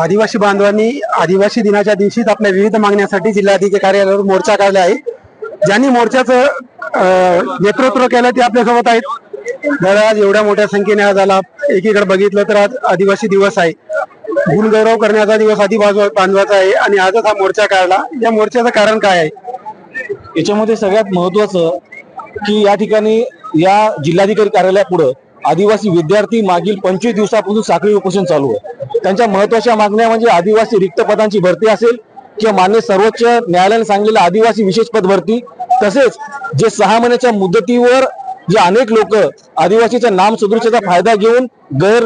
आदिवासी बांधवांनी आदिवासी दिनाच्या दिवशीच आपल्या विविध मागण्यासाठी जिल्हाधिकारी कार्यालयावर मोर्चा काढला आहे. ज्यांनी मोर्चाचं नेतृत्व केलं ते आपल्यासोबत आहेत. तर आज एवढ्या मोठ्या संख्येने आज आला. एकीकडे बघितलं तर आज आदिवासी दिवस आहे. गुणगौरव करण्याचा दिवस आदिवासी बांधवाचा आहे आणि आजच हा मोर्चा काढला. या मोर्चाचं कारण काय आहे? याच्यामध्ये सगळ्यात महत्वाचं की या ठिकाणी या जिल्हाधिकारी कार्यालयापुढं आदिवासी विद्यार्थी मागील पंचवीस दिवसापासून साखळी उपोषण चालू आहे. त्यांच्या महत्त्वाच्या मागण्या म्हणजे आदिवासी रिक्त पदांची भरती असेल किंवा मान्य सर्वोच्च न्यायालयाने सांगलेलं आदिवासी विशेष पद भरती तसेच जे सहा महिन्याच्या मुदतीवर जे अनेक लोक आदिवासीच्या नाम सदृश्याचा फायदा घेऊन गैर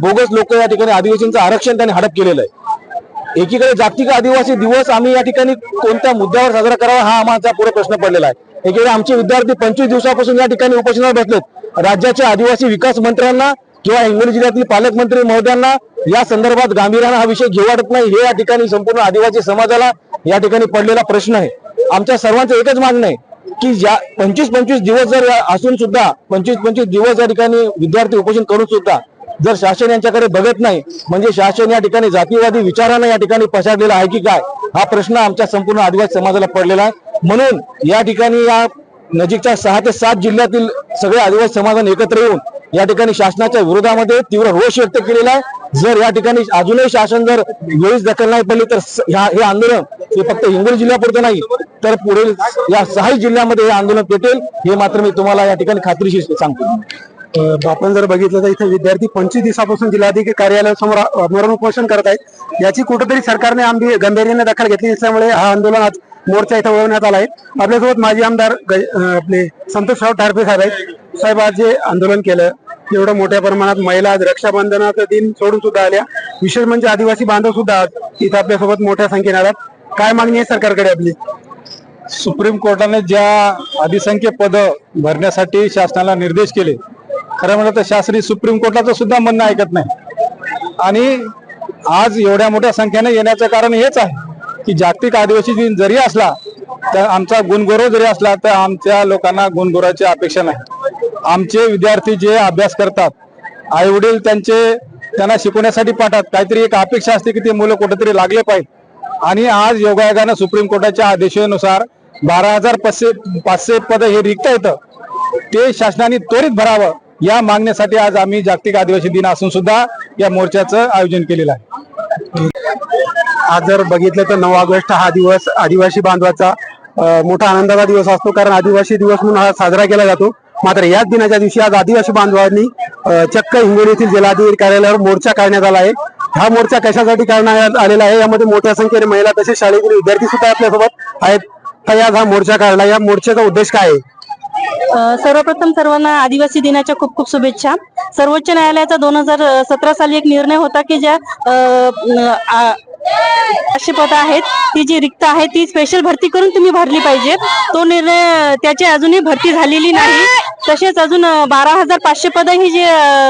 बोगस लोक या ठिकाणी आदिवासींचं आरक्षण त्यांनी हडप केलेलं आहे. एकीकडे जागतिक आदिवासी दिवस आम्ही या ठिकाणी कोणत्या मुद्द्यावर साजरा करावा हा आम्हाला पुढे प्रश्न पडलेला आहे. एकीकडे आमचे विद्यार्थी पंचवीस दिवसापासून या ठिकाणी उपोषणावर बसलेत. राज्याच्या आदिवासी विकास मंत्र्यांना किंवा हिंगोली जिल्ह्यातील पालकमंत्री महोदयांना या संदर्भात गांभीर्यानं हा विषय घेऊ वाटत नाही. हे या ठिकाणी संपूर्ण आदिवासी समाजाला या ठिकाणी पडलेला प्रश्न आहे. आमच्या सर्वांचं एकच मागणं आहे की ज्या पंचवीस पंचवीस दिवस जर असून सुद्धा पंचवीस पंचवीस दिवस या ठिकाणी विद्यार्थी उपोषण करून सुद्धा जर शासन यांच्याकडे बघत नाही म्हणजे शासन या ठिकाणी जातीवादी विचारानं या ठिकाणी पसारलेला आहे की काय? हा प्रश्न आमच्या संपूर्ण आदिवासी समाजाला पडलेला आहे. म्हणून या ठिकाणी या नजीकच्या सहा ते सात जिल्ह्यातील सगळे आदिवासी समाजाने एकत्र येऊन या ठिकाणी शासनाच्या विरोधामध्ये तीव्र रोष व्यक्त केलेला आहे. जर या ठिकाणी अजूनही शासन जर वेळीच दखल नाही पडली तर हे आंदोलन हे फक्त हिंगोली जिल्ह्यापुरतं नाही तर पुढील या सहाही जिल्ह्यामध्ये हे आंदोलन पेटेल हे मात्र मी तुम्हाला या ठिकाणी खात्रीशीर सांगतो. आपण जर बघितलं तर इथे विद्यार्थी पंचवीस दिवसापासून जिल्हाधिकारी कार्यालयासमोर अं, उपोषण करत आहेत. याची कुठेतरी सरकारने आम्ही गांभीर्याने दखल घेतली असल्यामुळे हा आंदोलन आज मोर्चा इथं वळवण्यात आला आहे. आपल्यासोबत माजी आमदार ग- आपले संतोषराव टारपे साहेब आहेत. साहेब आज जे आंदोलन केलं एवढं मोठ्या प्रमाणात महिला आज रक्षाबंधनाचा दिन सोडून सुद्धा आल्या. विशेष म्हणजे आदिवासी बांधव सुद्धा आज इथं आपल्यासोबत मोठ्या संख्येने आलात काय मागणी आहे सरकारकडे आपली? सुप्रीम कोर्टाने ज्या अधिसंख्य पद भरण्यासाठी शासनाला निर्देश केले खरं म्हणलं तर शासनी सुप्रीम कोर्टाचं सुद्धा म्हणणं ऐकत नाही. आणि आज एवढ्या मोठ्या संख्येने येण्याचं कारण हेच आहे. की जागतिक आदिवासी दिन जरी असला तर आमचा गुणगौरव जरी असला तर आमच्या लोकांना गुणगौरवाची अपेक्षा नाही. आमचे विद्यार्थी जे अभ्यास करतात आई वडील त्यांचे त्यांना शिकवण्यासाठी पाठतात काहीतरी एक अपेक्षा असते की ते मुलं कुठेतरी लागले पाहिजे. आणि आज योगायोगानं सुप्रीम कोर्टाच्या आदेशानुसार बारा हजार पाचशे पाचशे पद हे रिक्त येतं ते शासनाने त्वरित भरावं. या मागण्यासाठी आज आम्ही जागतिक आदिवासी दिन असून सुद्धा या मोर्चाचं आयोजन केलेलं आहे. आज जर बघितलं तर नऊ ऑगस्ट हा दिवस आदिवासी बांधवाचा मोठा आनंदाचा दिवस असतो. कारण आदिवासी दिवस म्हणून हा साजरा केला जातो. मात्र याच दिनाच्या दिवशी आज आदिवासी बांधवांनी चक्क हिंगोली येथील जिल्हाधिकारी कार्यालयावर मोर्चा काढण्यात आला आहे. हा मोर्चा कशासाठी काढण्यात आलेला आहे? यामध्ये मोठ्या संख्येने महिला तसेच शाळेतील विद्यार्थी सुद्धा आपल्यासोबत आहेत. तर आज हा मोर्चा काढला. या मोर्चाचा उद्देश काय आहे? सर्वप्रथम सर्वांना आदिवासी दिनाच्या खूप खूप शुभेच्छा. सर्वोच्च न्यायालयाचा दोन हजार सतरा साली एक निर्णय होता की ज्या अ, पाचशे पदं आहेत. ती जी रिक्त आहे ती स्पेशल भरती करून तुम्ही भरली पाहिजे. तो निर्णय त्याची अजूनही भरती झालेली नाही. तसेच अजून बारा हजार पाचशे पदं ही जी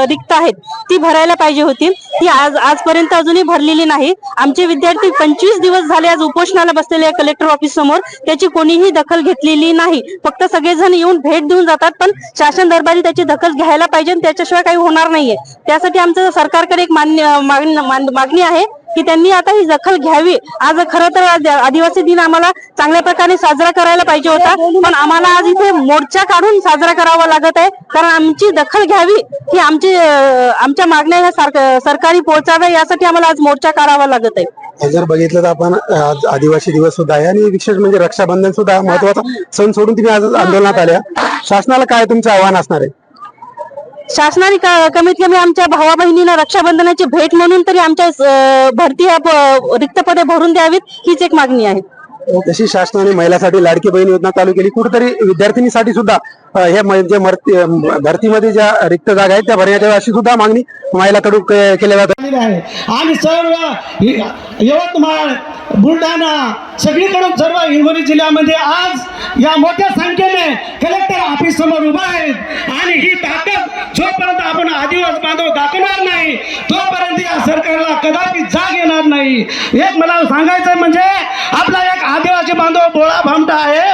रिक्त आहेत ती भरायला पाहिजे होती. ती आज आजपर्यंत अजूनही भरलेली नाही. आमचे विद्यार्थी पंचवीस दिवस झाले आज उपोषणाला बसलेले आहे कलेक्टर ऑफिस समोर. त्याची कोणीही दखल घेतलेली नाही. फक्त सगळेजण येऊन भेट देऊन जातात पण शासन दरबारी त्याची दखल घ्यायला पाहिजे आणि त्याच्याशिवाय काही होणार नाहीये. त्यासाठी आमचं सरकारकडे एक मान्य मागणी मान- मागणी आहे. की त्यांनी आता ही दखल घ्यावी. आज खरं तर आदिवासी दिन आम्हाला चांगल्या प्रकारे साजरा करायला पाहिजे होता. पण आम्हाला आज इथे मोर्चा काढून साजरा करावा लागत आहे. कारण आमची दखल घ्यावी ही आमची आमच्या मागण्या ह्या सरकारी पोहोचाव्या यासाठी आम्हाला आज मोर्चा काढावा लागत आहे. जर बघितलं तर आपण आज आदिवासी दिवस सुद्धा आहे आणि विशेष म्हणजे रक्षाबंधन सुद्धा महत्त्वाचा सण सोडून तुम्ही आज आंदोलनात आल्या. शासनाला काय तुमचं आव्हान असणार आहे? शासनाने क- कमीत कमी आमच्या भावा बहिणींना रक्षाबंधनाची भेट म्हणून तरी आमच्या भरती रिक्त पदे भरून द्यावीत हीच एक मागणी आहे. तशी शासनाने महिलांसाठी लाडकी बहीण योजना चालू केली. कुठेतरी विद्यार्थिनीसाठी सुद्धा हे म्हणजे भरतीमध्ये ज्या रिक्त जागा आहेत त्या भरण्यात याव्या अशी सुद्धा मागणी महिलाकडून केल्या आहे. आणि सर्व यवतमाळ बुलढाणा सगळीकडून सर्व हिंगोली जिल्ह्यामध्ये आज या मोठ्या संख्येने कलेक्टर ऑफिस समोर उभा आहेत. आणि ही ताकद जोपर्यंत आपण आदिवास बांधव दाखवणार नाही तोपर्यंत या सरकारला कदापि जाग येणार नाही. एक मला सांगायचं म्हणजे आपला एक आदिवासी बांधव बोळा भामटा आहे.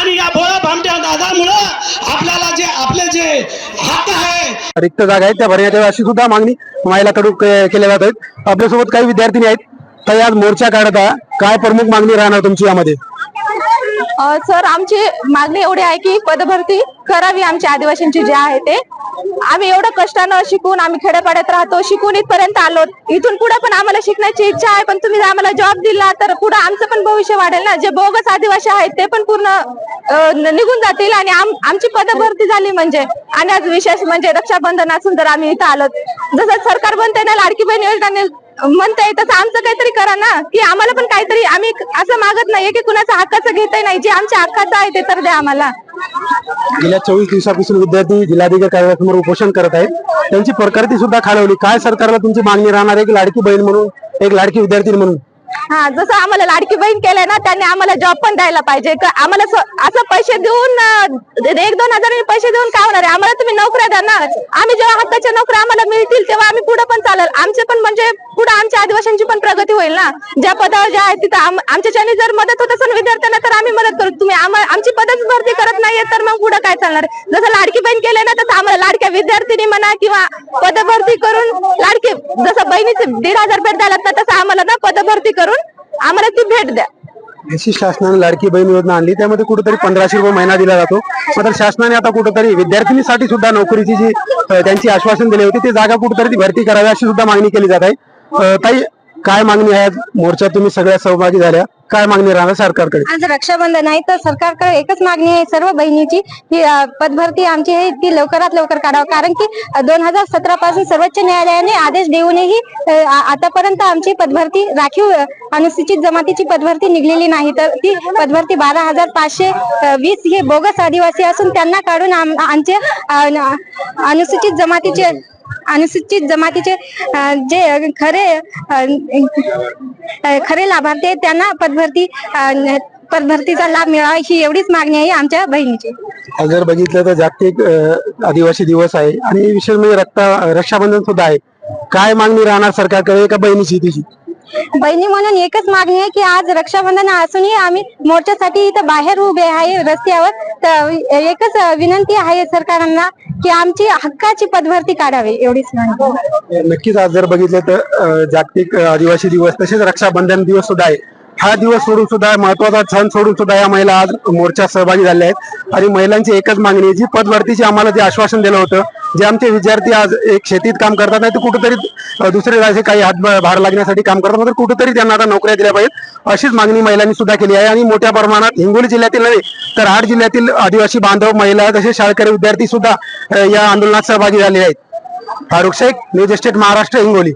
आणि या बोळा भामट्या दादामुळं आपल्याला जे आपले जे हक्क आहे रिक्त जागा आहेत त्या भरण्यात अशी सुद्धा मागणी महिलाकडून के- केल्या जात आहेत. आपल्यासोबत काही विद्यार्थी आहेत. तर आज मोर्चा काढत आहे काय प्रमुख मागणी राहणार तुमची यामध्ये? सर आमची मागणी एवढी आहे की पदभरती करावी आमच्या आदिवासींची जे आहे ते. आम्ही एवढं कष्टानं शिकून आम्ही खेड्यापाड्यात राहतो शिकून इथपर्यंत आलो. इथून पुढे पण आम्हाला शिकण्याची इच्छा आहे पण तुम्ही जर आम्हाला जॉब दिला तर पुढे आमचं पण भविष्य वाढेल ना. जे बोगस आदिवासी आहेत ते पण पूर्ण निघून जातील आणि आमची पदभरती झाली म्हणजे आणि आज विशेष म्हणजे रक्षाबंधन असून तर आम्ही इथं आलो जसं सरकार बनते ना लाडकी बहीण योजना म्हणताय तसं आमचं काहीतरी करा ना की आम्हाला पण काहीतरी आम्ही असं मागत नाहीये की कुणाचा हक्काचं घेत नाही. जे आमच्या हक्काचं आहे ते तर द्या आम्हाला. गेल्या चोवीस दिवसापासून विद्यार्थी जिल्हाधिकारी कार्यालयासमोर उपोषण करत आहेत. त्यांची प्रकृती सुद्धा खालवली. काय सरकारला तुमची मागणी राहणार आहे? की लाडकी बहीण म्हणून एक लाडकी विद्यार्थी म्हणून? हा जसं आम्हाला लाडकी बहीण केलंय ना त्यांनी आम्हाला जॉब पण द्यायला पाहिजे. आम्हाला असं पैसे देऊन एक दोन हजार पैसे देऊन काय होणार आहे? आम्हाला तुम्ही नोकऱ्या द्या ना. आम्ही जेव्हा हक्काच्या नोकऱ्या आम्हाला मिळतील तेव्हा आम्ही पुढे पण चालेल. आमचे पण म्हणजे पुढे आमच्या आदिवासींची पण प्रगती होईल ना. ज्या पदावर ज्या आहेत तिथं आमच्याच्याने जर मदत होत असेल विद्यार्थ्यांना तर आम्ही मदत करू. तुम्ही आमची पदच भरती करत नाहीये तर मग पुढे काय चालणार? जसं लाडकी बहीण केले ना तसं आम्हाला लाडक्या विद्यार्थिनी म्हणा किंवा पदभरती करून लाडकी जसं बहिणीचे दीड हजार भेट द्यायला तसं आम्हाला ना पदभरती करून आम्हाला ती भेट द्या. अशी शासनाने लाडकी बहीण योजना आणली. त्यामध्ये कुठेतरी पंधराशे रुपये महिना दिला जातो. मात्र शासनाने आता कुठेतरी विद्यार्थिनीसाठी सुद्धा नोकरीची जी त्यांची आश्वासन दिले होते ती जागा कुठेतरी भरती करावी अशी सुद्धा मागणी केली जात आहे. ताई काय मागणी आहे मोर्चा तुम्ही सगळ्या सहभागी झाल्या. काय मागणी राहणार सरकारकडे? आज रक्षाबंधन आहे तर सरकारकडे एकच मागणी आहे सर्व बहिणीची. की अ, पदभरती आमची आहे ती लवकरात लवकर काढावं. कारण की दोन हजार सतरा पासून सर्वोच्च न्यायालयाने आदेश देऊनही अ, आ- आतापर्यंत आमची पदभरती राखीव अ, अनुसूचित जमातीची पदभरती निघलेली नाही. तर ती पदभरती बारा हजार पाचशे अ, वीस हे बोगस आदिवासी असून त्यांना काढून आम- आमचे अ, न- अनुसूचित जमातीचे अनुसूचित जमातीचे जे खरे खरे लाभार्थी आहेत त्यांना पदभरती पदभरतीचा लाभ मिळावा ही एवढीच मागणी आहे आमच्या बहिणीची. जर बघितलं तर जागतिक आदिवासी दिवस आहे आणि विशेष म्हणजे रक्ता रक्षाबंधन सुद्धा आहे. काय मागणी राहणार सरकारकडे का बहिणीची तिची? बहिणी म्हणून एकच मागणी आहे की आज रक्षाबंधन असूनही आम्ही मोर्चासाठी इथं बाहेर उभे आहे रस्त्यावर. तर एकच विनंती आहे सरकारांना की आमची हक्काची पदभरती काढावी एवढीच विनंती. नक्कीच आज जर बघितलं तर जागतिक आदिवासी दिवस तसेच रक्षाबंधन दिवस सुद्धा आहे. हा दिवस सोडून सुद्धा महत्त्वाचा सण सोडून सुद्धा या महिला आज मोर्चात सहभागी झाल्या आहेत. आणि महिलांची एकच मागणी आहे जी पदभरतीची आम्हाला जे आश्वासन दिलं होतं जे आमचे विद्यार्थी आज एक शेतीत काम करतात नाही तर कुठेतरी दुसरे राज्य काही हात भार लागण्यासाठी काम करतात तर कुठेतरी त्यांना आता नोकऱ्या दिल्या पाहिजेत. अशीच मागणी महिलांनी सुद्धा केली आहे. आणि मोठ्या प्रमाणात हिंगोली जिल्ह्यातील नव्हे तर आठ जिल्ह्यातील आदिवासी बांधव महिला तसेच शाळकरी विद्यार्थी सुद्धा या आंदोलनात सहभागी झाले आहेत. Farukh Shaikh news estate Maharashtra Hingoli.